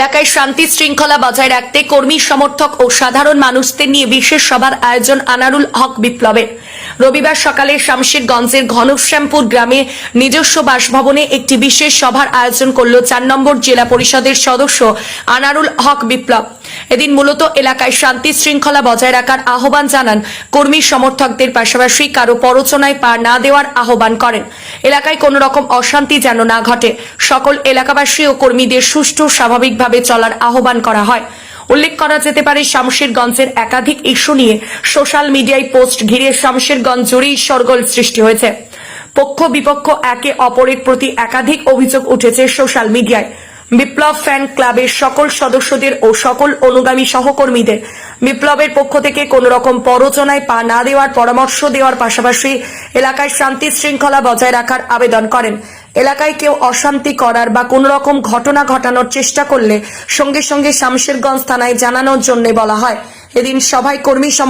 এলাকায় শান্তি শৃঙ্খলা বজায় রাখতে কর্মী, সমর্থক ও সাধারণ মানুষদের নিয়ে বিশেষ সভার আয়োজন আনারুল হক বিপ্লবের। রবিবার সকালে শামশেরগঞ্জের ঘনশ্যামপুর গ্রামে নিজস্ব বাসভবনে একটি বিশেষ সভার আয়োজন করল চার নম্বর জেলা পরিষদের সদস্য আনারুল হক বিপ্লব। এদিন মূলত এলাকায় শান্তি শৃঙ্খলা বজায় রাখার আহ্বান জানান কর্মী সমর্থকদের পাশাপাশি কারও পরচনায় পা না দেওয়ার আহ্বান করেন। এলাকায় কোনো রকম অশান্তি যেন না ঘটে, সকল এলাকাবাসী ও কর্মীদের সুষ্ঠু, স্বাভাবিকভাবে চলার আহ্বান করা হয়। উল্লেখ করা যেতে পারে, শামশেরগঞ্জের একাধিক ইস্যু নিয়ে সোশ্যাল মিডিয়ায় পোস্ট ঘিরে শামশেরগঞ্জ জুড়েই সরগোল সৃষ্টি হয়েছে। পক্ষ বিপক্ষ একে অপরের প্রতি একাধিক অভিযোগ উঠেছে সোশ্যাল মিডিয়ায়। বিপ্লব ফ্যান ক্লাবের সকল সদস্যদের ও সকল অনুগামী সহকর্মীদের বিপ্লবের পক্ষ থেকে কোন রকম পরচনায় পা না দেওয়ার পরামর্শ দেওয়ার পাশাপাশি এলাকায় শান্তি শৃঙ্খলা বজায় রাখার আবেদন করেন। এলাকায় কেউ অশান্তি করার বা কোন রকম ঘটনা ঘটানোর চেষ্টা করলে সঙ্গে সঙ্গে শামশেরগঞ্জ থানায় জানানোর জন্য বলা হয়। এদিন সভায় কর্মী